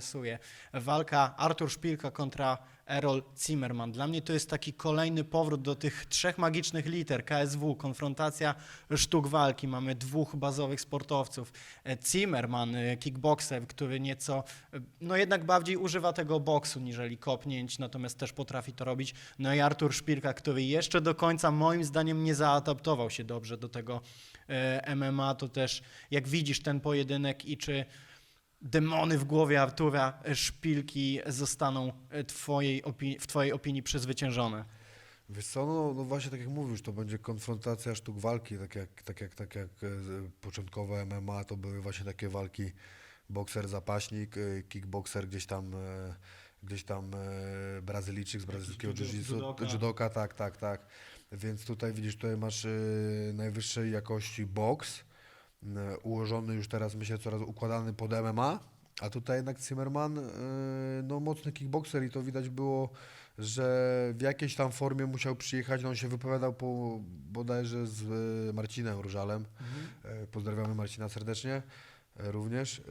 interesuje. Walka Artur Szpilka kontra Errol Zimmerman. Dla mnie to jest taki kolejny powrót do tych trzech magicznych liter KSW, konfrontacja sztuk walki. Mamy dwóch bazowych sportowców. E, Zimmerman, e, kickboxer, który nieco, e, no jednak bardziej używa tego boksu niżeli kopnięć, natomiast też potrafi to robić. No i Artur Szpilka, który jeszcze do końca moim zdaniem nie zaadaptował się dobrze do tego MMA. To też jak widzisz ten pojedynek i czy demony w głowie Artura Szpilki zostaną e, twojej w Twojej opinii przezwyciężone? Wiesz co, no, no właśnie tak jak mówisz, to będzie konfrontacja sztuk walki, tak jak, tak jak, tak jak e, początkowe MMA to były właśnie takie walki bokser, zapaśnik, e, kickboxer gdzieś tam, e, gdzieś tam e, Brazylijczyk z brazylijskiego jiu-jitsu, judoka. judoka, tak, tak, tak. Więc tutaj widzisz, tutaj masz e, najwyższej jakości boks, e, ułożony już teraz myślę coraz układany pod MMA, a tutaj jednak Zimmerman, e, no mocny kickboxer i to widać było, że w jakiejś tam formie musiał przyjechać, no on się wypowiadał po, bodajże z e, Marcinem Różalem, E, pozdrawiamy Marcina serdecznie e, również. E,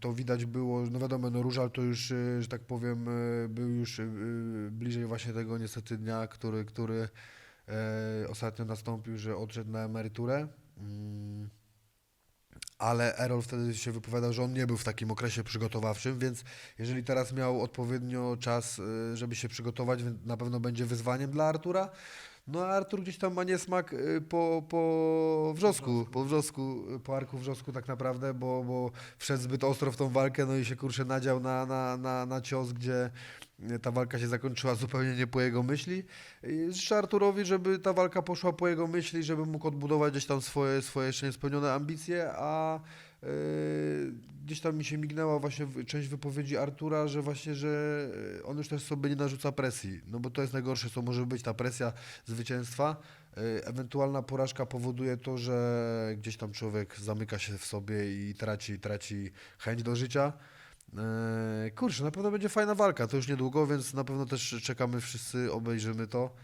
To widać było, no wiadomo, no Różal to już, e, że tak powiem, e, był już e, bliżej właśnie tego niestety dnia, który, który e, ostatnio nastąpił, że odszedł na emeryturę. Ale Errol wtedy się wypowiadał, że on nie był w takim okresie przygotowawczym, więc jeżeli teraz miał odpowiednio czas, y, żeby się przygotować, na pewno będzie wyzwaniem dla Artura. No a Artur gdzieś tam ma niesmak y, po, po wrzosku, po wrzosku, y, po arku wrzosku tak naprawdę, bo, bo wszedł zbyt ostro w tą walkę, no i się kurczę nadział na, na, na, na cios, gdzie y, ta walka się zakończyła zupełnie nie po jego myśli. I Życzę Arturowi, żeby ta walka poszła po jego myśli, żeby mógł odbudować gdzieś tam swoje, swoje jeszcze niespełnione ambicje, a gdzieś tam mi się mignęła właśnie część wypowiedzi Artura, że właśnie, że yy, on już też sobie nie narzuca presji, no bo to jest najgorsze, co może być, ta presja zwycięstwa. Yy, Ewentualna porażka powoduje to, że gdzieś tam człowiek zamyka się w sobie i traci, traci chęć do życia. Eee, Kurczę, na pewno będzie fajna walka, to już niedługo, więc na pewno też czekamy wszyscy, obejrzymy to.